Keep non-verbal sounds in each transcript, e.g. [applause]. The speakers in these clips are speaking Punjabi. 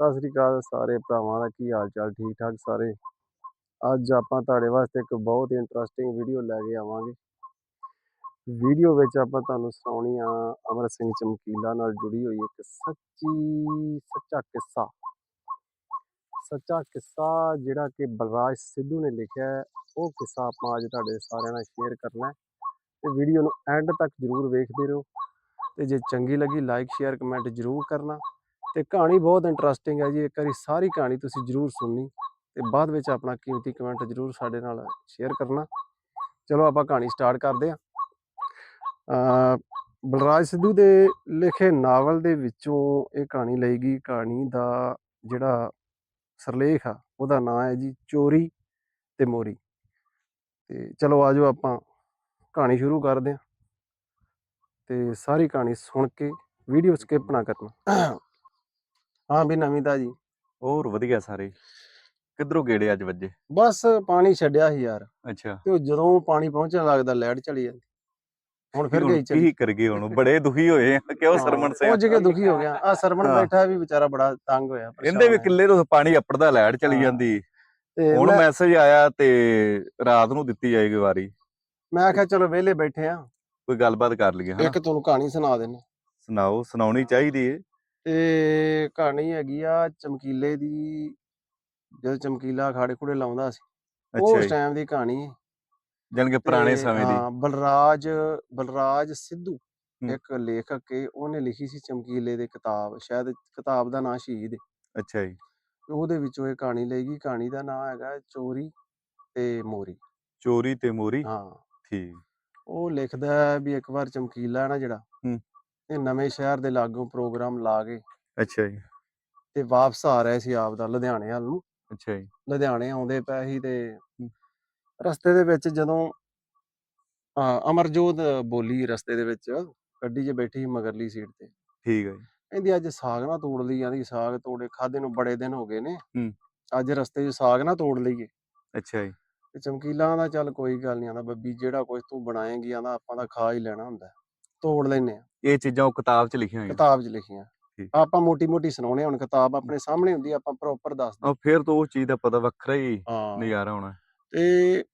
ਸਤਿ ਸ੍ਰੀ ਅਕਾਲ ਸਾਰੇ ਭਰਾਵਾਂ ਦਾ, ਕੀ ਹਾਲ ਚਾਲ? ਠੀਕ ਠਾਕ ਸਾਰੇ? ਅੱਜ ਆਪਾਂ ਤੁਹਾਡੇ ਵਾਸਤੇ ਇੱਕ ਬਹੁਤ ਹੀ ਇੰਟਰਸਟਿੰਗ ਵੀਡੀਓ ਲੈ ਕੇ ਆਵਾਂਗੇ। ਵੀਡੀਓ ਵਿੱਚ ਆਪਾਂ ਤੁਹਾਨੂੰ ਸੁਣਾਉਣੀ ਆ, ਅਮਰ ਸਿੰਘ ਚਮਕੀਲਾ ਨਾਲ ਜੁੜੀ ਹੋਈ ਇੱਕ ਸੱਚੀ, ਸੱਚਾ ਕਿੱਸਾ। ਸੱਚਾ ਕਿੱਸਾ ਜਿਹੜਾ ਕਿ ਬਲਰਾਜ ਸਿੱਧੂ ਨੇ ਲਿਖਿਆ ਉਹ ਕਿੱਸਾ ਆਪਾਂ ਅੱਜ ਤੁਹਾਡੇ ਸਾਰਿਆਂ ਨਾਲ ਸ਼ੇਅਰ ਕਰਨਾ ਹੈ। ਤੇ ਵੀਡੀਓ ਨੂੰ ਐਂਡ ਤੱਕ ਜਰੂਰ ਵੇਖਦੇ ਰਹੋ। ਤੇ ਜੇ ਚੰਗੀ ਲੱਗੀ ਲਾਈਕ ਸ਼ੇਅਰ ਕਮੈਂਟ ਜਰੂਰ ਕਰਨਾ। ਤੇ ਕਹਾਣੀ ਬਹੁਤ ਇੰਟਰਸਟਿੰਗ ਹੈ ਜੀ, ਇੱਕ ਵਾਰੀ ਸਾਰੀ ਕਹਾਣੀ ਤੁਸੀਂ ਜਰੂਰ ਸੁਣਨੀ ਤੇ ਬਾਅਦ ਵਿੱਚ ਆਪਣਾ ਕੀਮਤੀ ਕਮੈਂਟ ਜਰੂਰ ਸਾਡੇ ਨਾਲ ਸ਼ੇਅਰ ਕਰਨਾ। ਚਲੋ ਆਪਾਂ ਕਹਾਣੀ ਸਟਾਰਟ ਕਰਦੇ ਹਾਂ। ਬਲਰਾਜ ਸਿੱਧੂ ਦੇ ਲਿਖੇ ਨਾਵਲ ਦੇ ਵਿੱਚੋਂ ਇਹ ਕਹਾਣੀ ਲਈ ਗਈ ਕਹਾਣੀ ਦਾ ਜਿਹੜਾ ਸਰਲੇਖ ਆ, ਉਹਦਾ ਨਾਮ ਹੈ ਜੀ ਚੋਰੀ ਤੇ ਮੋਰੀ। ਤੇ ਚਲੋ ਆਜੋ ਆਪਾਂ ਕਹਾਣੀ ਸ਼ੁਰੂ ਕਰਦੇ ਹਾਂ। ਤੇ ਸਾਰੀ ਕਹਾਣੀ ਸੁਣ ਕੇ ਵੀਡੀਓ ਸਕਿਪ ਨਾ ਕਰਨਾ। ਹਾਂ ਵੀ ਨਵੀਂ ਜੀ ਹੋਰ ਵਧੀਆ ਸਾਰੇ। ਕਿੱਧਰੋਂ ਗੇੜੇ ਅੱਜ ਵੱਜੇ? ਬਸ ਪਾਣੀ ਛੱਡਿਆ ਸੀ ਯਾਰ। ਅੱਛਾ। ਤੇ ਉਹ ਜਦੋਂ ਪਾਣੀ ਪਹੁੰਚਣ ਲੱਗਦਾ ਲਾਈਟ ਚਲੀ ਜਾਂਦੀ। ਹੁਣ ਫਿਰ ਗਈ ਚਲੀ। ਕੀ ਕਰਗੇ ਹੁਣ? ਬੜੇ ਦੁਖੀ ਹੋਏ ਆ। ਕਿਉਂ ਸਰਮਨ ਸਿੰਘ ਉਹ ਜਗ੍ਹਾ ਦੁਖੀ ਹੋ ਗਿਆ। ਆ ਸਰਮਨ ਹਾਂ। ਬੈਠਾ ਵੀ ਵਿਚਾਰਾ ਬੜਾ ਤੰਗ ਹੋਇਆ ਇਹਦੇ ਵੀ। ਕਿੱਲੇ ਤੋਂ ਪਾਣੀ ਅੱਪੜਦਾ ਲੈਟ ਚਲੀ। ਜਾਂਦੀ। ਤੇ ਹੁਣ ਮੈਸੇਜ ਆਇਆ ਤੇ ਰਾਤ ਨੂੰ ਦਿੱਤੀ ਜਾਏਗੀ ਵਾਰੀ। ਮੈਂ ਆਖਿਆ ਚਲੋ ਵਿਹਲੇ ਬੈਠੇ ਆ। ਕੋਈ ਗੱਲਬਾਤ ਕਰ ਲਈਏ ਹਾਂ ਇੱਕ ਤੁਹਾਨੂੰ ਕਹਾਣੀ ਸੁਣਾ ਦੇਣਾ ਸੁਣਾਓ ਸੁਣਾਉਣੀ ਚਾਹੀਦੀ ਏ। ਤੇ ਕਹਾਣੀ ਹੈਗੀ ਆ ਚਮਕੀਲੇ ਦੀ ਜਦ ਚਮਕੀਲਾ ਖਾੜੇ ਖੁੜੇ ਲਾਉਂਦਾ ਸੀ ਅੱਛਾ ਉਸ ਟਾਈਮ ਦੀ ਕਹਾਣੀ ਹੈ। ਕਿ ਪੁਰਾਣੇ ਤੇ, ਸਮੇਂ ਦੀ। ਹਾਂ, ਬਲਰਾਜ ਬਲਰਾਜ ਸਿੱਧੂ ਹੂੰ। ਇੱਕ ਲੇਖਕ ਹੈ ਉਹਨੇ ਲਿਖੀ ਸੀ ਚਮਕੀਲੇ ਦੇ ਕਿਤਾਬ ਸ਼ਾਇਦ ਕਿਤਾਬ ਦਾ ਨਾਂ ਸ਼ਹੀਦ ਹੈ ਅੱਛਾ ਜੀ। ਤੇ ਉਹਦੇ ਵਿੱਚੋਂ ਇਹ ਕਹਾਣੀ ਲਈ ਗਈ। ਕਹਾਣੀ ਦਾ ਨਾਂ ਹੈਗਾ ਚੋਰੀ ਤੇ ਮੋਰੀ। ਚੋਰੀ ਤੇ ਮੋਰੀ। ਹਾਂ। ਠੀਕ। ਉਹ ਲਿਖਦਾ ਹੈ ਵੀ ਇੱਕ ਵਾਰ ਚਮਕੀਲਾ ਨਾ ਜਿਹੜਾ ਹੂੰ। ਇਹ ਨਵੇਂ ਸ਼ਹਿਰ ਦੇ ਲਾਗੋਂ ਪ੍ਰੋਗਰਾਮ ਲਾ ਕੇ ਅੱਛਾ ਜੀ। ਤੇ ਵਾਪਸ ਆ ਰਿਹਾ ਸੀ ਆਪ ਦਾ ਲੁਧਿਆਣੇ ਵੱਲ ਨੂੰ। ਅੱਛਾ ਜੀ। ਲੁਧਿਆਣੇ ਆਉਂਦੇ ਪਏ ਸੀ ਤੇ ਰਸਤੇ ਦੇ ਵਿੱਚ ਜਦੋਂ ਅਮਰਜੋਤ ਬੋਲੀ ਰਸਤੇ ਦੇ ਵਿੱਚ ਗੱਡੀ 'ਚ ਬੈਠੀ ਸੀ ਮਗਰਲੀ ਸੀਟ ਤੇ। ਠੀਕ ਹੈ ਜੀ। ਕਹਿੰਦੀ ਅੱਜ ਸਾਗ ਨਾ ਤੋੜ ਲਈ। ਜਾਂਦੀ ਸਾਗ ਤੋੜੇ ਖਾਦੇ ਨੂੰ ਬੜੇ ਦਿਨ ਹੋ ਗਏ ਨੇ। ਹੂੰ। ਅੱਜ ਰਸਤੇ 'ਚ ਸਾਗ ਨਾ ਤੋੜ ਲਈਏ। ਅੱਛਾ ਜੀ। ਤੇ ਚਮਕੀਲਾ ਦਾ ਚੱਲ ਕੋਈ ਗੱਲ ਨਹੀਂ ਆਂਦਾ ਬੱਬੀ ਜਿਹੜਾ ਕੁਝ ਤੂੰ ਬਣਾਏਂਗੀ ਆਂਦਾ ਆਪਾਂ ਤਾਂ ਖਾ ਹੀ ਲੈਣਾ ਹੁੰਦਾ। ਤੋੜ ਲੈਨੇ ਆ ਇਹ ਚੀਜ਼ਾਂ ਉਹ ਕਿਤਾਬ 'ਚ ਲਿਖੀਆਂ ਹੋਈਆਂ। ਕਿਤਾਬ 'ਚ ਲਿਖੀਆਂ। ਠੀਕ। ਆਪਾਂ ਮੋਟੀ ਮੋਟੀ ਸੁਣਾਉਣੇ ਹੁਣ ਕਿਤਾਬ ਆਪਣੇ ਸਾਹਮਣੇ ਹੁੰਦੀ ਆ, ਆਪਾਂ ਪ੍ਰੋਪਰ ਦੱਸਦੇ ਉਹ ਫਿਰ ਤਾਂ ਉਹ ਚੀਜ਼ ਦਾ ਪਤਾ ਵੱਖਰਾ ਹੀ ਹਾਂ। ਨਜ਼ਾਰਾ ਹੋਣਾ ਤੇ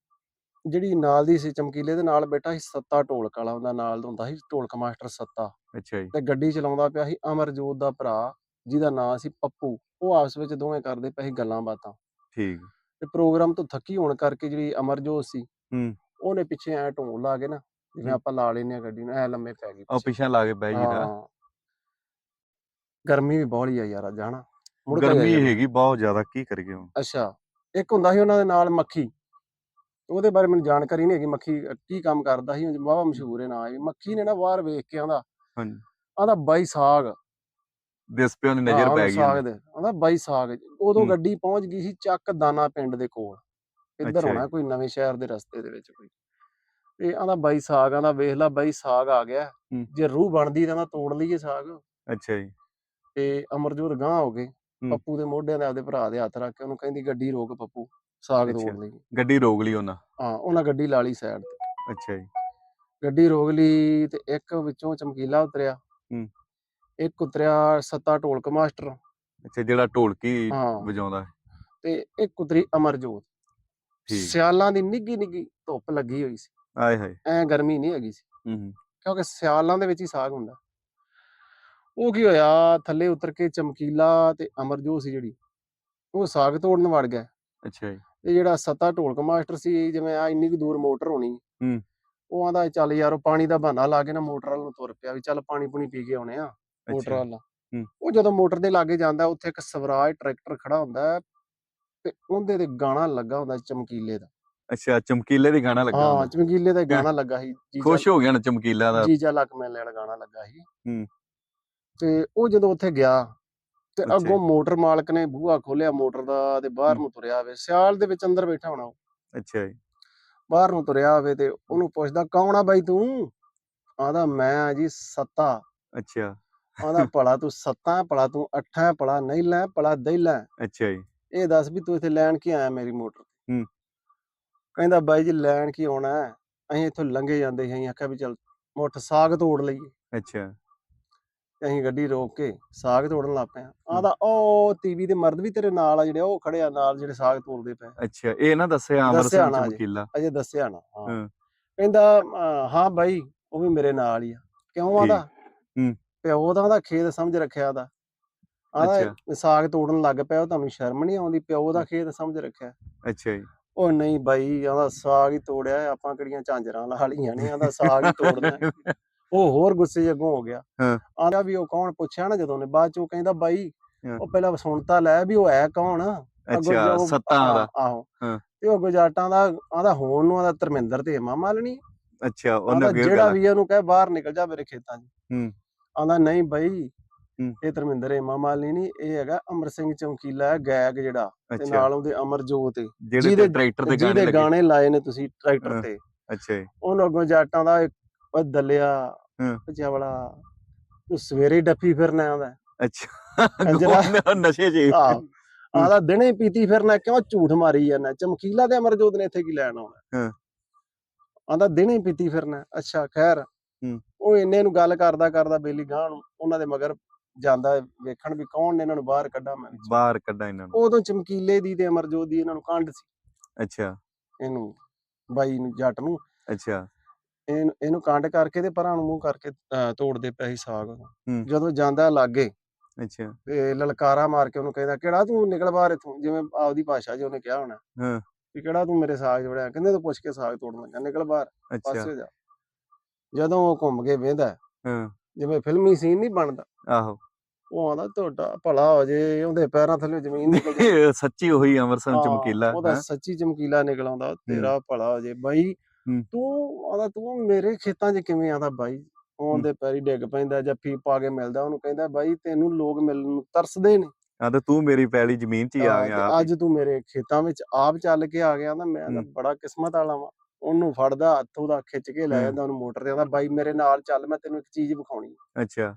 ਜਿਹੜੀ ਨਾਲ ਦੀ ਸੀ ਚਮਕੀਲੇ ਦੇ ਨਾਲ ਬੈਠਾ ਸੀ ਸੱਤਾ ਢੋਲਕ ਵਾਲਾ ਉਹਦਾ ਨਾਲ ਹੁੰਦਾ ਸੀ ਢੋਲਕ ਮਾਸਟਰ ਸੱਤਾ। ਅੱਛਾ ਜੀ। ਤੇ ਗੱਡੀ ਚਲਾਉਂਦਾ ਪਿਆ ਸੀ ਅਮਰਜੋਤ ਦਾ ਭਰਾ ਜਿਹਦਾ ਨਾਂ ਸੀ ਪੱਪੂ। ਉਹ ਆਪਸ ਵਿੱਚ ਦੋਵੇਂ ਕਰਦੇ ਪਏ ਸੀ ਗੱਲਾਂ ਬਾਤਾਂ। ਠੀਕ। ਤੇ ਪ੍ਰੋਗਰਾਮ ਤੋਂ ਥੱਕੀ ਹੋਣ ਕਰਕੇ ਜਿਹੜੀ ਅਮਰਜੋਤ ਸੀ ਹੂੰ। ਉਹਨੇ ਪਿੱਛੇ ਐ ਢੋਲ ਲਾ ਕੇ ਨਾ ਜਿਵੇਂ। ਆਪਾਂ ਲਾ ਲੈਨੇ ਆ ਗੱਡੀ ਨੂੰ ਐ ਲੰਮੇ ਪੈ ਗਈ ਉਹ ਪਿੱਛੇ। ਲਾ ਕੇ ਬਹਿ ਜੀਦਾ ਹਾਂ ਗਰਮੀ ਵੀ ਬਹੁਤ ਹੀ ਆ ਯਾਰ ਅੱਜ ਹਨਾ ਮੁੜ ਕੇ ਗਰਮੀ ਆਈ। ਹੈਗੀ ਬਹੁਤ ਜ਼ਿਆਦਾ ਕੀ ਕਰੀਏ ਹੁਣ ਅੱਛਾ ਇੱਕ ਹੁੰਦਾ ਸੀ ਉਹਨਾਂ ਦੇ ਨਾਲ ਮੱਖੀ ਉਹਦੇ ਬਾਰੇ ਮੈਨੂੰ ਜਾਣਕਾਰੀ ਨਹੀਂ ਹੈਗੀ ਮੱਖੀ ਕੀ ਕੰਮ ਕਰਦਾ ਸੀ ਵਾਹਵਾ ਮਸ਼ਹੂਰ ਹੈ ਨਾ ਇਹ ਮੱਖੀ ਨੇ ਨਾ ਬਾਹਰ ਵੇਖ ਕੇ ਆਂਦਾ ਹਾਂਜੀ ਆਂਦਾ ਬਾਈ ਸਾਗ ਦਿਸ ਪਿਓ ਦੀ ਹਾਂ, ਨਜ਼ਰ ਉਹਨੂੰ ਪੈ ਗਈ ਸਾਗ ਉਹਨੂੰ। ਦੇ ਆਂਦਾ ਬਾਈ ਸਾਗ ਉਦੋਂ ਹੂੰ। ਗੱਡੀ ਪਹੁੰਚ ਗਈ ਸੀ ਚੱਕ ਦਾਨਾ ਪਿੰਡ ਦੇ ਕੋਲ ਇੱਧਰ ਅੱਛਾ ਹੋਣਾ। ਕੋਈ ਨਵੇਂ ਸ਼ਹਿਰ ਦੇ ਰਸਤੇ ਦੇ ਵਿੱਚ ਕੋਈ ਤੇ ਆਂਦਾ ਬਾਈ ਸਾਗ ਆਂਦਾ ਵੇਖ ਲੈ ਬਾਈ ਸਾਗ ਆ ਗਿਆ। ਹੂੰ। ਜੇ ਰੂਹ ਬਣਦੀ ਤਾਂ ਆਂਦਾ ਤੋੜ ਲਈਏ ਸਾਗ। ਅੱਛਾ ਜੀ। ਤੇ ਅਮਰਜੋਤ ਗਾਂ ਹੋ ਗਏ। ਪੱਪੂ ਦੇ ਮੋਢਿਆਂ ਤੇ ਆਪਦੇ ਭਰਾ ਦੇ ਹੱਥ ਰੱਖ ਕੇ ਉਹਨੂੰ ਕਹਿੰਦੀ ਗੱਡੀ ਰੋਕ ਪੱਪੂ ਸਾਗ ਅੱਛਾ। ਤੋੜ ਲਈ ਗੱਡੀ ਰੋਕ ਲਈ ਉਹਨਾਂ? ਹਾਂ ਉਹਨਾਂ ਗੱਡੀ ਲਾ ਲਈ ਸਾਈਡ ਤੇ। ਅੱਛਾ ਜੀ। ਗੱਡੀ ਰੋਕ ਲਈ ਤੇ ਇੱਕ ਵਿੱਚੋਂ ਚਮਕੀਲਾ ਉਤਰਿਆ। ਹੂੰ। ਇੱਕ ਉਤਰਿਆ ਸੱਤਾ ਢੋਲਕ ਮਾਸਟਰ। ਅੱਛਾ ਜਿਹੜਾ ਢੋਲਕੀ ਹਾਂ। ਵਜਾਉਂਦਾ। ਹੈ। ਤੇ ਇੱਕ ਉਤਰੀ ਅਮਰਜੋਤ। ਠੀਕ। ਸਿਆਲਾਂ ਦੀ ਨਿੱਗੀ ਨਿੱਗੀ ਧੁੱਪ ਲੱਗੀ ਹੋਈ ਸੀ। ਆਏ ਹਾਏ। ਐ ਗਰਮੀ ਨਹੀਂ ਹੈਗੀ ਸੀ। ਹੂੰ ਕਿਉਂਕਿ ਸਿਆਲਾਂ ਦੇ ਵਿੱਚ ਹੀ ਸਾਗ ਹੁੰਦਾ। ਉਹ ਕੀ ਹੋਇਆ ਥੱਲੇ ਉਤਰ ਕੇ ਚਮਕੀਲਾ ਤੇ ਅਮਰਜੋਤ ਸੀ ਜਿਹੜੀ ਉਹ ਸਾਗ ਤੋੜਨ ਵੜ ਗਿਆ। ਅੱਛਾ ਜੀ। ਤੇ ਜਿਹੜਾ ਸੱਤਾ ਢੋਲਕ ਮਾਸਟਰ ਸੀ ਜਿਵੇਂ ਆ ਇੰਨੀ ਕੁ ਦੂਰ ਮੋਟਰ ਹੋਣੀ। ਹੂੰ। ਉਹ ਆਂਦਾ ਚੱਲ ਯਾਰ ਉਹ ਪਾਣੀ ਦਾ ਬਹਾਨਾ ਲਾ ਕੇ ਨਾ ਮੋਟਰ ਵੱਲ ਨੂੰ ਤੁਰ ਪਿਆ ਵੀ ਚੱਲ ਪਾਣੀ ਪੂਣੀ ਪੀ ਕੇ ਆਉਣੇ ਆ ਮੋਟਰ ਵੱਲ। ਉਹ ਜਦੋਂ ਮੋਟਰ ਦੇ ਲਾਗੇ ਜਾਂਦਾ ਉੱਥੇ ਇੱਕ ਸਵਰਾਜ ਟਰੈਕਟਰ ਖੜਾ ਹੁੰਦਾ ਤੇ ਉਹਦੇ ਤੇ ਗਾਣਾ ਲੱਗਾ ਹੁੰਦਾ ਚਮਕੀਲੇ ਦਾ। ਅੱਛਾ ਚਮਕੀਲੇ ਦੀ ਗਾਣਾ ਲੱਗਾ ਹਾਂ ਚਮਕੀਲੇ ਦਾ ਗਾਣਾ ਲੱਗਾ ਸੀ ਜੀਜਾ ਖੁਸ਼ ਹੋ ਗਿਆ ਨਾ ਚਮਕੀਲਾ ਦਾ? ਜੀਜਾ ਲੱਕ ਮੇਲੇ ਵਾਲਾ ਗਾਣਾ ਲੱਗਾ ਸੀ। ਹੂੰ। ਤੇ ਉਹ ਜਦੋਂ ਉੱਥੇ ਗਿਆ ਤੇ ਅੱਛਾ ਅੱਗੋਂ। ਮੋਟਰ ਮਾਲਕ ਨੇ ਬੂਹਾ ਖੋਲਿਆ ਮੋਟਰ ਦਾ ਤੇ ਬਾਹਰ। ਨੂੰ ਤੁਰਿਆ ਆਵੇ ਸਿਆਲ ਦੇ ਵਿੱਚ ਅੰਦਰ ਬੈਠਾ ਹੋਣਾ ਉਹ। ਅੱਛਾ ਜੀ। ਬਾਹਰ ਨੂੰ ਤੁਰਿਆ ਆਵੇ ਤੇ ਉਹਨੂੰ ਪੁੱਛਦਾ ਕੌਣ ਆ ਬਾਈ ਤੂੰ? ਆਂਦਾ ਮੈਂ ਆ ਜੀ ਸੱਤਾ। ਅੱਛਾ। ਆਂਦਾ ਭਲਾ ਤੂੰ ਸੱਤਾ ਭਲਾ ਤੂੰ ਅੱਠਾ ਭਲਾ ਨਹੀਂ ਲੈ ਭਲਾ ਦਈਲਾ ਅੱਛਾ ਜੀ। ਇਹ ਦੱਸ ਵੀ ਤੂੰ ਇੱਥੇ ਲੈਣ ਕੀ ਆਇਆ ਮੇਰੀ ਮੋਟਰ ਹੂੰ। ਕਹਿੰਦਾ ਬਾਈ ਜੀ ਲੈਣ ਕੀ ਆਉਣਾ ਹੈ? ਅਸੀਂ ਇੱਥੋਂ ਲੰਘੇ ਜਾਂਦੇ ਸੀ ਅਸੀਂ ਆਖਿਆ ਵੀ ਚੱਲ ਮੁੱਠ ਸਾਗ ਤੋੜ ਲਈਏ। ਅੱਛਾ। ਤੇ ਅਸੀਂ ਗੱਡੀ ਰੋਕ ਕੇ ਸਾਗ ਤੋੜਨ ਲੱਗ ਪਏ ਆਂਦਾ ਉਹ ਟੀਵੀ ਦੇ ਮਰਦ ਵੀ ਤੇਰੇ ਨਾਲ ਆ ਜਿਹੜੇ ਉਹ ਖੜੇ ਆ ਨਾਲ ਜਿਹੜੇ ਸਾਗ ਤੋੜਦੇ ਪਏ ਅੱਛਾ ਇਹ ਨਾ ਦੱਸਿਆ ਅਮਰ ਦੱਸਿਆ ਸਿੰਘ ਨਾ ਜੀ। ਚਮਕੀਲਾ ਅਜੇ ਦੱਸਿਆ ਨਾ ਹਾਂ। ਹਾਂ। ਕਹਿੰਦਾ ਅਹ, ਹਾਂ ਬਾਈ ਉਹ ਵੀ ਮੇਰੇ ਨਾਲ ਹੀ ਆ। ਕਿਉਂ ਆਂਦਾ? ਹੂੰ। ਪਿਓ ਦਾ ਉਹਦਾ ਖੇਤ ਸਮਝ ਰੱਖਿਆ ਦਾ ਆਂਦਾ ਸਾਗ ਤੋੜਨ ਲੱਗ ਪਿਆ ਉਹ ਤੁਹਾਨੂੰ ਸ਼ਰਮ ਨਹੀਂ ਆਉਂਦੀ ਪਿਓ ਦਾ ਖੇਤ ਸਮਝ ਰੱਖਿਆ। ਅੱਛਾ ਜੀ। ਉਹ ਨਹੀਂ ਬਾਈ ਆਂਦਾ ਸਾਗ ਹੀ ਤੋੜਿਆ ਆਪਾਂ ਕਿਹੜੀਆਂ ਝਾਂਜਰਾਂ ਲਾ ਲੀਆਂ ਨੇ ਆਂਦਾ ਸਾਗ ਹੀ ਤੋੜਨਾ ਹੈ। [laughs] ਉਹ ਹੋਰ ਗੁੱਸੇ ਅੱਗੋਂ ਹੋ ਗਿਆ ਹਾਂ। ਆਂਦਾ ਵੀ ਉਹ ਕੌਣ ਪੁੱਛਿਆ ਨਾ ਜਦੋਂ ਨੇ ਬਾਅਦ ਚ ਉਹ ਕਹਿੰਦਾ ਬਾਈ ਹਾਂ। ਉਹ ਪਹਿਲਾਂ ਸੁਣਤਾ ਲੈ ਵੀ ਉਹ ਹੈ ਕੌਣ ਅੱਗੋਂ ਅੱਛਾ ਜਦੋਂ- ਸੱਤਾਂ ਦਾ ਹਾਂ, ਆਹੋ ਹਾਂ। ਤੇ ਉਹ ਗੁਜਾਟਾਂ ਦਾ ਆਂਦਾ ਹੋਣ ਨੂੰ ਆਂਦਾ ਧਰਮਿੰਦਰ ਤੇ ਹੇਮਾ ਮਾਲਣੀ ਅੱਛਾ ਉਹਨੇ ਆਂਦਾ ਫੇਰ ਜਿਹੜਾ ਗੱਲ ਵੀ ਉਹਨੂੰ ਕਹੇ ਬਾਹਰ ਨਿਕਲ ਜਾ ਮੇਰੇ ਖੇਤਾਂ 'ਚ ਹੂੰ। ਆਂਦਾ ਨਹੀਂ ਬਾਈ ਹੂੰ। ਇਹ ਧਰਮਿੰਦਰ ਹੇਮਾ ਮਾਲਣੀ ਨਹੀਂ ਇਹ ਹੈਗਾ ਅਮਰ ਸਿੰਘ ਚਮਕੀਲਾ ਹੈ ਗਾਇਕ ਜਿਹੜਾ ਤੇ ਅੱਛਾ ਨਾਲ ਉਹਦੇ ਅਮਰਜੋਤ ਜਿਹੜੇ ਤੇ ਜਿਹਦੇ- ਟਰੈਕਟਰ ਦੇ ਗਾਣੇ ਜਿਹਦੇ ਲੱਗੇ ਗਾਣੇ ਲਾਏ ਨੇ ਤੁਸੀਂ ਟਰੈਕਟਰ ਹਾਂ। ਤੇ ਅੱਛਾ ਜੀ ਉਹਨੂੰ ਅੱਗੋਂ ਜਾਟਾਂ ਦਾ ਇੱਕ ਉਹ ਦਲਿਆ ਹਾਂ। ਜਵਲਾ ਤੂੰ ਸਵੇਰੇ ਡੱਫੀ ਫਿਰਨਾ ਆਂਦਾ ਅੱਛਾ ਕੰਜਰਾ। ਗੋਨ- ਨਸ਼ੇ ਜੀ ਆਂਦਾ ਦਿਨੇ ਪੀਤੀ ਫਿਰਨਾ ਕਿਉਂ ਝੂਠ ਮਾਰੀ ਜਾਂਦਾ ਚਮਕੀਲਾ ਤੇ ਅਮਰਜੋਤ ਨੇ ਇੱਥੇ ਕੀ ਲੈਣ ਆਉਣਾ ਹਾਂ। ਆਂਦਾ ਦਿਨੇ ਪੀਤੀ ਫਿਰਨਾ ਅੱਛਾ ਖੈਰ। ਉਹ ਇੰਨੇ ਨੂੰ ਗੱਲ ਕਰਦਾ ਕਰਦਾ ਬੇਲੀ ਗਾਂ ਨੂੰ ਉਹਨਾਂ ਦੇ ਮਗਰ ਜਾਂਦਾ ਵੇਖਣ ਵੀ ਕੌਣ ਨੇ ਇਹਨਾਂ ਨੂੰ ਬਾਹਰ ਕੱਢਾਂ ਮੈਂ। ਬਾਹਰ ਕੱਢਾ ਇਹਨਾਂ ਨੂੰ। ਉਦੋਂ ਚਮਕੀਲੇ ਦੀ ਤੇ ਅਮਰਜੋਤ ਦੀ ਇਹਨਾਂ ਨੂੰ ਕੰਡ ਸੀ। ਅੱਛਾ। ਇਹਨੂੰ ਬਾਈ ਨੂੰ ਜੱਟ ਨੂੰ। ਅੱਛਾ। ਇਹਨੂੰ ਇਹਨੂੰ ਕੰਡ ਕਰਕੇ ਤੇ ਪਰਾਂ ਨੂੰ ਮੂੰਹ ਕਰਕੇ ਤੋੜਦੇ ਪਏ ਸੀ ਸਾਗ। ਜਦੋਂ ਜਾਂਦਾ ਲਾਗੇ ਅੱਛਾ। ਤੇ ਲਲਕਾਰਾ ਮਾਰ ਕੇ ਉਹਨੂੰ ਕਹਿੰਦਾ ਕਿਹੜਾ ਤੂੰ ਨਿਕਲ ਬਾਹਰ ਇੱਥੋਂ? ਜਿਵੇਂ ਆਪਦੀ ਭਾਸ਼ਾ 'ਚ ਉਹਨੇ ਕਿਹਾ ਹੋਣਾ। ਹਾਂ। ਵੀ ਕਿਹੜਾ ਤੂੰ ਮੇਰੇ ਸਾਗ 'ਚ ਵੜਿਆ? ਕਹਿੰਦੇ ਤੂੰ ਪੁੱਛ ਕੇ ਸਾਗ ਤੋੜਨ ਲੱਗਾ ਨਿਕਲ ਬਾਹਰ ਪਾਸੇ ਜਾ। ਜਦੋਂ ਉਹ ਘੁੰਮ ਕੇ ਵੇਂਦਾ ਹਾਂ। ਜਿਵੇਂ ਫਿਲਮੀ ਸੀਨ ਨਹੀਂ ਬਣਦਾ। ਆਹੋ। ਉਹ ਆਂਦਾ ਤੁਹਾਡਾ ਭਲਾ ਹੋ ਜੇ ਉਹਦੇ ਪੈਰਾਂ ਥੱਲੇ ਜ਼ਮੀਨ ਨਿਕਲ ਇਹ ਸੱਚੀ ਉਹੀ ਅਮਰ ਸਿੰਘ ਹਾਂ, ਚਮਕੀਲਾ ਉਹਦਾ ਹੈਂ? ਸੱਚੀ ਚਮਕੀਲਾ ਨਿਕਲ ਆਉਂਦਾ ਤੇਰਾ ਭਲਾ ਹੋ ਜੇ ਬਾਈ ਹੂੰ। ਤੂੰ ਆਂਦਾ ਤੂੰ ਮੇਰੇ ਖੇਤਾਂ 'ਚ ਕਿਵੇਂ ਆਂਦਾ ਬਾਈ ਉਹਦੇ ਪੈਰੀ ਡਿੱਗ ਪੈਂਦਾ ਜੱਫੀ ਪਾ ਕੇ ਮਿਲਦਾ ਉਹਨੂੰ ਕਹਿੰਦਾ ਬਾਈ ਤੈਨੂੰ ਲੋਕ ਮਿਲਣ ਨੂੰ ਤਰਸਦੇ ਨੇ ਆ ਤੇ ਤੂੰ ਮੇਰੀ ਪੈਲੀ ਜ਼ਮੀਨ 'ਚ ਹੀ ਆ ਹਾਂ, ਗਿਆ ਆਪ ਹੀ। ਅੱਜ ਤੂੰ ਮੇਰੇ ਖੇਤਾਂ ਵਿੱਚ ਆਪ ਚੱਲ ਕੇ ਆ ਗਿਆ ਤਾਂ ਮੈਂ ਤਾਂ ਹੂੰ। ਬੜਾ ਕਿਸਮਤ ਵਾਲਾ ਵਾਂ ਉਹਨੂੰ ਫੜਦਾ ਹੱਥ ਉਹਦਾ ਖਿੱਚ ਕੇ ਲੈ ਹੂੰ। ਜਾਂਦਾ ਉਹਨੂੰ ਮੋਟਰ ਤੇ ਆਂਦਾ ਬਾਈ ਮੇਰੇ ਨਾਲ ਚੱਲ ਮੈਂ ਤੈਨੂੰ ਇੱਕ ਚੀਜ਼ ਵਿਖਾਉਣੀ। ਅੱਛਾ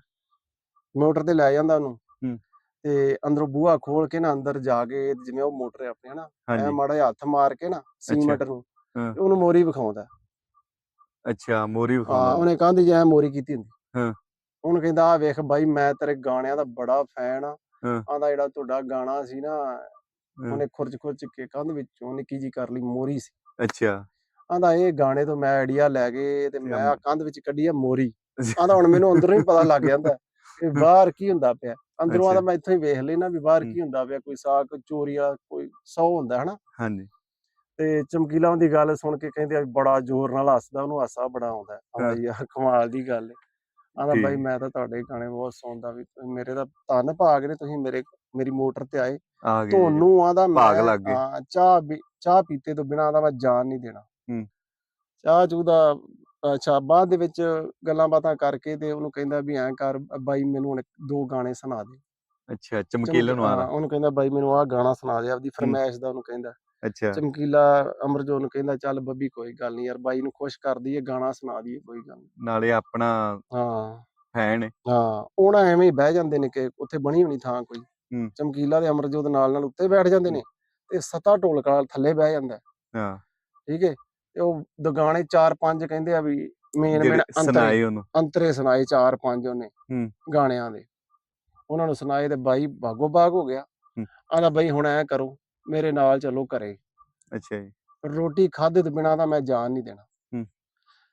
ਮੋਟਰ ਤੇ ਲੈ ਜਾਂਦਾ ਉਹਨੂੰ। ਹੂੰ। ਤੇ ਅੰਦਰੋਂ ਬੂਹਾ ਖੋਲ ਕੇ ਨਾ ਅੰਦਰ ਜਾ ਕੇ ਜਿਵੇਂ ਉਹ ਮੋਟਰ ਹੈ ਆਪਣੇ ਹਨਾ? ਐ ਮਾੜਾ ਜਿਹਾ ਹੱਥ ਮਾਰ ਕੇ ਨਾ ਸੀਮੈਂਟ ਨੂੰ ਹਾਂ। ਉਹਨੂੰ ਮੋਰੀ ਵਿਖਾਉਂਦਾ। ਅੱਛਾ ਮੋਰੀ ਹਾਂ ਵਿਖਾਉਂਦਾ ਉਹਨੇ ਕਹਿੰਦੀ ਜੇ ਮੋਰੀ ਕੀਤੀ ਹੁੰਦੀ। ਹਾਂ। ਉਹਨੂੰ ਕਹਿੰਦਾ ਆ ਵੇਖ ਬਾਈ ਮੈਂ ਤੇਰੇ ਗਾਣਿਆਂ ਦਾ ਬੜਾ ਫੈਨ ਆ। ਹਾਂ। ਆਂਦਾ ਜਿਹੜਾ ਤੁਹਾਡਾ ਗਾਣਾ ਸੀ ਨਾ ਹਾਂ। ਉਹਨੇ ਖੁਰਚ ਖੁਰਚ ਕੇ ਕੰਧ ਵਿੱਚੋਂ ਨਿੱਕੀ ਜੀ ਕਰ ਲਈ ਮੋਰੀ ਸੀ। ਅੱਛਾ। ਆਂਦਾ ਇਹ ਗਾਣੇ ਤੋਂ ਮੈਂ ਆਈਡੀਆ ਲੈ ਕੇ ਤੇ ਮੈਂ ਕੰਧ ਵਿੱਚ ਕੱਢੀ ਆ ਮੋਰੀ। ਆਂਦਾ ਹੁਣ ਮੈਨੂੰ ਅੰਦਰੋਂ ਹੀ ਪਤਾ ਲੱਗ ਜਾਂਦਾ। ਕਿ ਬਾਹਰ ਕੀ ਹੁੰਦਾ ਪਿਆ ਅੰਦਰੋਂ ਅੱਛਾ। ਮੈਂ ਇੱਥੋਂ ਹੀ ਵੇਖ ਲੈਣਾ ਵੀ ਬਾਹਰ। ਕੀ ਹੁੰਦਾ ਪਿਆ ਕੋਈ ਸਾਗ ਕੋਈ ਚੋਰੀ ਆ ਕੋਈ ਸੌ ਹੁੰਦਾ ਹਨਾ ਹਾਂਜੀ ਤੇ ਚਮਕੀਲਾ ਦੀ ਗੱਲ ਸੁਣ ਕੇ ਕਹਿੰਦੇ ਆ ਬੜਾ ਜ਼ੋਰ ਨਾਲ ਹੱਸਦਾ ਉਹਨੂੰ ਹਾਸਾ ਬੜਾ ਆਉਂਦਾ ਹਾਂ। ਯਾਰ ਕਮਾਲ ਦੀ ਗੱਲ ਹੈ ਆਂਦਾ ਬਾਈ। ਮੈਂ ਤਾਂ ਤੁਹਾਡੇ ਗਾਣੇ ਬਹੁਤ ਸੁਣਦਾ ਵੀ ਮੇਰੇ ਤਾਂ ਧੰਨ ਭਾਗ ਨੇ ਤੁਸੀਂ ਮੇਰੇ ਮੇਰੀ ਮੋਟਰ ਤੇ ਆਏ ਆ। ਤੁਹਾਨੂੰ ਆਂਦਾ ਭਾਗ ਲੱਗ ਗਏ। ਹਾਂ, ਚਾਹ ਚਾਹ ਪੀਤੇ ਤੋਂ ਬਿਨਾਂ ਆਂਦਾ ਮੈਂ ਜਾਨ ਨਹੀਂ ਦੇਣਾ ਹੂੰ। ਚਾਹ ਚੂ ਦਾ ਅੱਛਾ ਬਾਅਦ ਦੇ ਵਿੱਚ ਗੱਲਾਂ ਬਾਤਾਂ ਕਰਕੇ ਤੇ ਉਹਨੂੰ ਕਹਿੰਦਾ ਵੀ ਐਂ ਕਰ ਬਾਈ ਮੈਨੂੰ ਹੁਣ ਦੋ ਗਾਣੇ ਸੁਣਾ ਦੇ। ਅੱਛਾ ਚਮਕੀਲੇ ਨੂੰ ਆਦਾ ਉਹਨੂੰ ਕਹਿੰਦਾ ਬਾਈ ਮੈਨੂੰ ਆਹ ਗਾਣਾ ਸੁਣਾ ਦੇ ਆਪਦੀ ਫਰਮਾਇਸ਼ ਦਾ ਉਹਨੂੰ ਕਹਿੰਦਾ। ਅੱਛਾ। ਚਮਕੀਲਾ ਅਮਰਜੋਤ ਨੂੰ ਕਹਿੰਦਾ ਚੱਲ ਬੱਬੀ ਕੋਈ ਗੱਲ ਨਹੀਂ ਯਾਰ ਬਾਈ ਨੂੰ ਖੁਸ਼ ਕਰ ਦਈਏ ਗਾਣਾ ਸੁਣਾ ਦਈਏ ਕੋਈ ਗੱਲ ਨੀ। ਨਾਲੇ ਆਪਣਾ ਹਾਂ। ਫੈਨ ਹੈ ਉਹਨਾਂ ਐਵੇਂ ਹੀ ਬਹਿ ਜਾਂਦੇ ਨੇ ਕਿ ਉੱਥੇ ਬਣੀ ਹੋਣੀ ਥਾਂ ਕੋਈ। ਚਮਕੀਲਾ ਤੇ ਅਮਰਜੋਤ ਨਾਲ ਨਾਲ ਉੱਤੇ ਬੈਠ ਜਾਂਦੇ ਨੇ ਤੇ ਸਤਾ ਢੋਲਕਾ ਥੱਲੇ ਬਹਿ ਜਾਂਦਾ। ਹਾਂ। ਠੀਕ ਹੈ ਤੇ ਉਹ ਦ ਗਾਣੇ ਚਾਰ ਪੰਜ ਕਹਿੰਦੇ ਆ ਵੀ ਮੇਨ ਮੇਨ ਸੁਣਾਏ ਉਹਨੂੰ ਅੰਤਰੇ ਸੁਣਾਏ ਚਾਰ ਪੰਜ ਉਹਨੇ ਹੂੰ। ਗਾਣਿਆਂ ਦੇ ਉਹਨਾਂ ਨੂੰ ਸੁਣਾਏ ਤੇ ਬਾਈ ਬਾਗੋ ਬਾਗ ਹੋ ਗਿਆ। ਆਂਦਾ ਬਾਈ ਹੁਣ ਐ ਕਰੋ ਮੇਰੇ ਨਾਲ ਚੱਲੋ ਘਰੇ ਅੱਛਾ ਜੀ ਰੋਟੀ ਖਾਦੇ ਤੋਂ ਬਿਨਾਂ ਤਾਂ ਮੈਂ ਜਾਨ ਨਹੀਂ ਦੇਣਾ ਹੂੰ।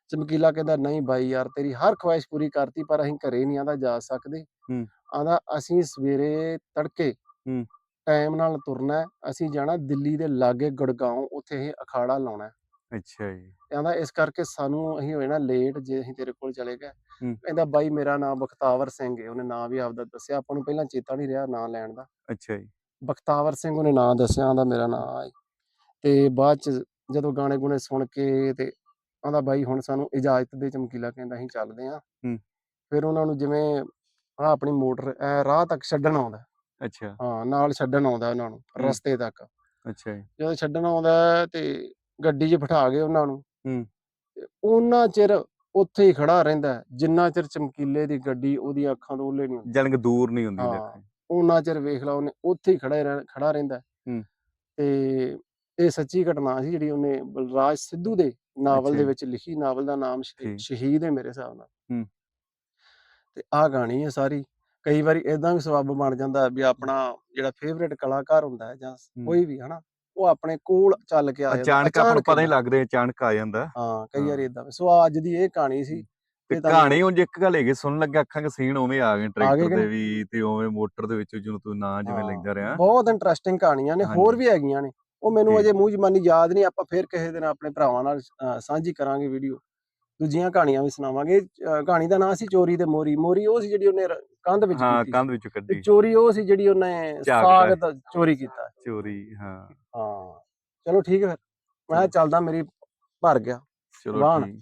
ਚਮਕੀਲਾ ਕਹਿੰਦਾ ਨਹੀਂ ਬਾਈ ਯਾਰ ਤੇਰੀ ਹਰ ਖੁਆਇਸ਼ ਪੂਰੀ ਕਰਤੀ ਪਰ ਅਸੀਂ ਘਰੇ ਨਹੀਂ ਆਂਦਾ ਜਾ ਸਕਦੇ ਹੂੰ। ਆਂਦਾ ਅਸੀਂ ਸਵੇਰੇ ਤੜਕੇ ਹੂੰ। ਟਾਈਮ ਨਾਲ ਤੁਰਨਾ ਅਸੀਂ ਜਾਣਾ ਦਿੱਲੀ ਦੇ ਲਾਗੇ ਗੁੜਗਾਉਂ ਉੱਥੇ ਅਸੀਂ ਅਖਾੜਾ ਲਾਉਣਾ ਹੈ। ਅੱਛਾ ਜੀ। ਕਹਿੰਦਾ ਇਸ ਕਰਕੇ ਸਾਨੂੰ ਅਸੀਂ ਹੋਏ ਨਾ ਲੇਟ ਜੇ ਅਸੀਂ ਤੇਰੇ ਕੋਲ ਚਲੇ ਗਏ। ਹੂੰ। ਕਹਿੰਦਾ ਬਾਈ ਮੇਰਾ ਨਾਮ ਬਖਤਾਵਰ ਸਿੰਘ ਹੈ ਉਹਨੇ ਨਾਂ ਵੀ ਆਪਦਾ ਦੱਸਿਆ ਆਪਾਂ ਨੂੰ ਪਹਿਲਾਂ ਚੇਤਾ ਨਹੀਂ ਰਿਹਾ ਨਾਂ ਲੈਣ ਦਾ। ਅੱਛਾ ਜੀ। ਬਖਤਾਵਰ ਸਿੰਘ ਉਹਨੇ ਨਾਂ ਦੱਸਿਆ ਆਂਦਾ ਮੇਰਾ ਨਾਂ ਹੈ ਤੇ ਬਾਅਦ ਚ ਜਦੋਂ ਗਾਣੇ ਗੁਣੇ ਸੁਣ ਕੇ ਤੇ ਆਂਦਾ ਬਾਈ ਹੁਣ ਸਾਨੂੰ ਇਜਾਜ਼ਤ ਦੇ ਚਮਕੀਲਾ ਕਹਿੰਦਾ ਅਸੀਂ ਚੱਲਦੇ ਆਂ। ਹੂੰ। ਫਿਰ ਉਹਨਾਂ ਨੂੰ ਜਿਵੇਂ ਆ ਆਪਣੀ ਮੋਟਰ ਐ ਰਾਹ ਤੱਕ ਛੱਡਣ ਆਉਂਦਾ। ਅੱਛਾ। ਹਾਂ ਨਾਲ ਛੱਡਣ ਆਉਂਦਾ ਉਹਨਾਂ ਨੂੰ। ਰਸਤੇ ਤੱਕ। ਅੱਛਾ ਜੀ। ਜਦੋਂ ਛੱਡਣ ਆਉਂਦਾ ਹੈ ਤੇ ਗੱਡੀ 'ਚ ਬਿਠਾ ਕੇ ਉਹਨਾਂ ਨੂੰ ਹੂੰ। ਤੇ ਉਹਨਾਂ ਚਿਰ ਉੱਥੇ ਹੀ ਖੜਾ ਰਹਿੰਦਾ ਹੈ, ਜਿੰਨਾ ਚਿਰ ਚਮਕੀਲੇ ਦੀ ਗੱਡੀ ਉਹਦੀਆਂ ਅੱਖਾਂ ਤੋਂ ਉਹਲੇ ਨਹੀਂ ਹੁੰਦੀ ਕਿ ਦੂਰ ਨਹੀਂ ਹੁੰਦੀ ਹਾਂ। ਦੇਖੋ ਉਹਨਾਂ ਚਿਰ ਵੇਖ ਲਾ ਉਹਨੇ ਉੱਥੇ ਹੀ ਖੜਾ ਹੀ ਰਹਿ- ਖੜਾ ਰਹਿੰਦਾ ਹੈ। ਹੂੰ। ਤੇ ਇਹ ਸੱਚੀ ਘਟਨਾ ਸੀ ਜਿਹੜੀ ਉਹਨੇ ਬਲਰਾਜ ਸਿੱਧੂ ਦੇ ਨਾਵਲ ਅੱਛਾ ਦੇ ਜੀ। ਵਿੱਚ ਲਿਖੀ ਨਾਵਲ ਦਾ ਨਾਮ ਸ਼ਹੀ- ਠੀਕ। ਸ਼ਹੀਦ ਹੈ ਮੇਰੇ ਹਿਸਾਬ ਨਾਲ ਹੂੰ। ਤੇ ਆਹ ਕਹਾਣੀ ਹੈ ਸਾਰੀ ਕਈ ਵਾਰੀ ਇਦਾਂ ਵੀ ਸਬੱਬ ਬਣ ਜਾਂਦਾ ਵੀ ਆਪਣਾ ਜਿਹੜਾ ਫੇਵਰੇਟ ਕਲਾਕਾਰ ਹੁੰਦਾ ਹੈ ਜਾਂ ਕੋਈ ਵੀ ਹਨਾ ਉਹ ਆਪਣੇ ਕੋਲ ਚੱਲ ਕੇ ਆ ਜਾਂਦਾ ਅਚਾਨਕ ਆਪਾਂ ਨੂੰ ਪਤਾ ਹੀ। ਲੱਗਦਾ ਅਚਾਨਕ ਆ ਜਾਂਦਾ ਹਾਂ ਕਈ ਵਾਰੀ। ਇਦਾਂ ਸੋ ਅੱਜ ਦੀ ਇਹ ਕਹਾਣੀ ਸੀ ਤੇ ਕਹਾਣੀ ਉਂਝ ਇੱਕ ਗੱਲ ਹੈਗੀ ਸੁਣਨ ਲੱਗਾ ਅੱਖਾਂ ਕੇ ਸੀਨ ਉਵੇਂ ਆ ਗਏ ਟਰੈਕਟਰ ਦੇ ਵੀ ਤੇ ਉਵੇਂ ਮੋਟਰ ਦੇ ਵਿੱਚ ਜਿਹਨੂੰ ਤੂੰ ਨਾਂ ਜਿਵੇਂ ਲੈਂਦਾ ਰਿਹਾ ਬਹੁਤ ਇੰਟਰਸਟਿੰਗ ਕਹਾਣੀਆਂ ਨੇ ਹੋਰ। ਵੀ ਹੈਗੀਆਂ ਨੇ ਉਹ ਮੈਨੂੰ। ਅਜੇ ਮੂੰਹ ਜ਼ਬਾਨੀ ਯਾਦ ਨਹੀਂ ਆਪਾਂ ਫਿਰ ਕਿਸੇ ਦਿਨ ਆਪਣੇ ਭਰਾਵਾਂ ਨਾਲ ਸਾਂਝੀ ਕਰਾਂਗੇ ਵੀਡੀਓ ਦੂਜੀਆਂ ਕਹਾਣੀਆਂ ਵੀ ਸੁਣਾਵਾਂਗੇ। ਕਹਾਣੀ ਦਾ ਨਾਮ ਸੀ ਚੋਰੀ ਤੇ ਮੋਰੀ। ਮੋਰੀ ਉਹ ਸੀ ਜਿਹੜੀ ਉਹਨੇ ਰ- ਕੰਧ ਵਿੱਚ ਹਾਂ ਕੀਤੀ ਕੰਧ ਵਿੱਚੋਂ ਤੇ ਕੱਢੀ ਚੋਰੀ ਉਹ ਸੀ ਜਿਹੜੀ ਉਹਨੇ ਸਾਗ। ਦਾ ਚੋਰੀ ਕੀਤਾ। ਚੋਰੀ ਹਾਂ। ਹਾਂ। ਚਲੋ ਠੀਕ ਹੈ ਫਿਰ। ਮੈਂ ਚਲੋ। ਚੱਲਦਾ ਮੇਰੀ ਭਰ ਗਿਆ। ਚਲੋ ਵਾਹਣ। ਠੀਕ।